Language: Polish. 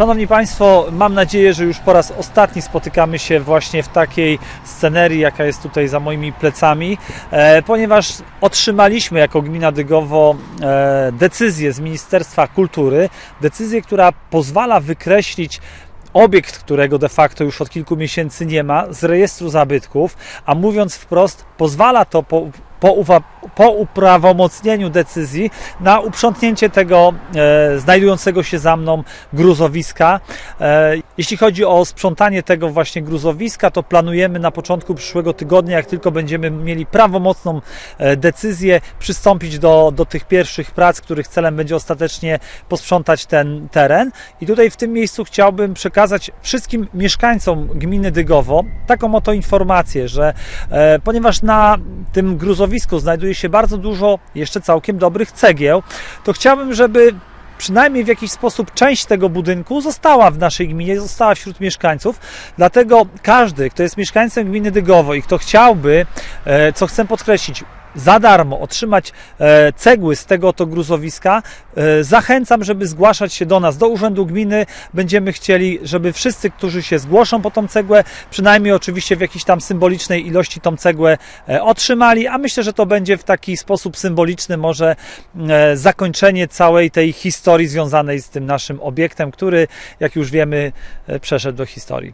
Szanowni Państwo, mam nadzieję, że już po raz ostatni spotykamy się właśnie w takiej scenerii, jaka jest tutaj za moimi plecami, e, ponieważ otrzymaliśmy jako gmina Dygowo e, decyzję z Ministerstwa Kultury, decyzję, która pozwala wykreślić obiekt, którego de facto już od kilku miesięcy nie ma, z rejestru zabytków, a mówiąc wprost, pozwala to po, po, po uprawomocnieniu decyzji na uprzątnięcie tego e, znajdującego się za mną gruzowiska. E, jeśli chodzi o sprzątanie tego właśnie gruzowiska, to planujemy na początku przyszłego tygodnia, jak tylko będziemy mieli prawomocną e, decyzję, przystąpić do, do tych pierwszych prac, których celem będzie ostatecznie posprzątać ten teren. I tutaj w tym miejscu chciałbym przekazać wszystkim mieszkańcom gminy Dygowo taką oto informację, że e, ponieważ na tym gruzowisku znajduje się bardzo dużo jeszcze całkiem dobrych cegieł, to chciałbym, żeby przynajmniej w jakiś sposób część tego budynku została w naszej gminie, została wśród mieszkańców. Dlatego każdy, kto jest mieszkańcem gminy Dygowo i kto chciałby, e, co chcę podkreślić, za darmo otrzymać e, cegły z tego oto gruzowiska, e, zachęcam, żeby zgłaszać się do nas, do Urzędu Gminy. Będziemy chcieli, żeby wszyscy, którzy się zgłoszą po tą cegłę, przynajmniej oczywiście w jakiejś tam symbolicznej ilości tą cegłę e, otrzymali, a myślę, że to będzie w taki sposób symboliczny może zakończenie całej tej historii związanej z tym naszym obiektem, który, jak już wiemy, przeszedł do historii.